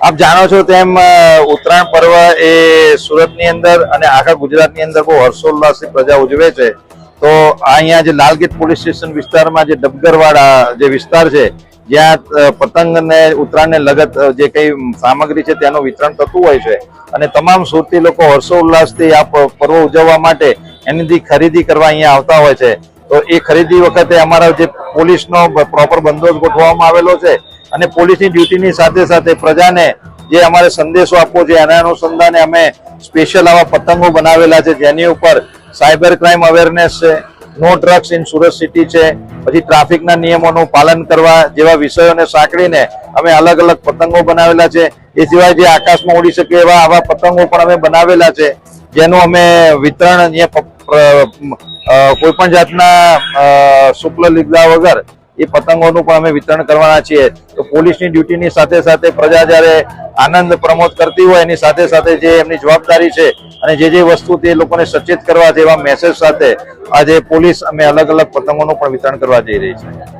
આપ જાણો છો તેમ ઉત્તરાયણ પર્વ એ સુરતની અંદર અને આખા ગુજરાતની અંદર બહુ હર્ષોલ્લાસથી પ્રજા ઉજવે છે. તો અહીંયા જે લાલગેટ પોલીસ સ્ટેશન વિસ્તારમાં જે ડબગરવાડા જે વિસ્તાર છે, જ્યાં પતંગ અને ઉત્તરાયણને લગત જે કઈ સામગ્રી છે તેનું વિતરણ થતું હોય છે. અને તમામ સુરતી લોકો હર્ષોલ્લાસથી આ પર્વ ઉજવવા માટે એનીથી ખરીદી કરવા અહીંયા આવતા હોય છે. તો એ ખરીદી વખતે અમારા જે પોલીસનો પ્રોપર બંદોબસ્ત ગોઠવવામાં આવેલો છે. અને પોલીસની ડ્યુટીની સાથે સાથે પ્રજાને જે અમારે સંદેશો આપવો છે એના અનુસંધાને અમે સ્પેશિયલ આવા પતંગો બનાવેલા છે, જેની ઉપર સાયબર ક્રાઇમ અવેરનેસ છે no drugs in Surat city છે, પછી ટ્રાફિકના નિયમોનું પાલન કરવા જેવા વિષયોને સાંકળીને અમે અલગ અલગ પતંગો બનાવેલા છે. એ સિવાય જે આકાશમાં ઉડી શકે એવા આવા પતંગો પણ અમે બનાવેલા છે, જેનું અમે વિતરણ અહીંયા કોઈ પણ જાતના શુક્લ લીધા વગર એ પતંગોનું પણ અમે વિતરણ કરવાના છીએ. પોલીસની ડ્યુટીની સાથે સાથે પ્રજા જ્યારે આનંદ પ્રમોદ કરતી હોય, એની સાથે સાથે જે એમની જવાબદારી છે અને જે જે વસ્તુ તે લોકોને સચેત કરવા એવા મેસેજ સાથે આજે પોલીસ અમે અલગ અલગ પતંગોનું પણ વિતરણ કરવા જઈ રહી છે.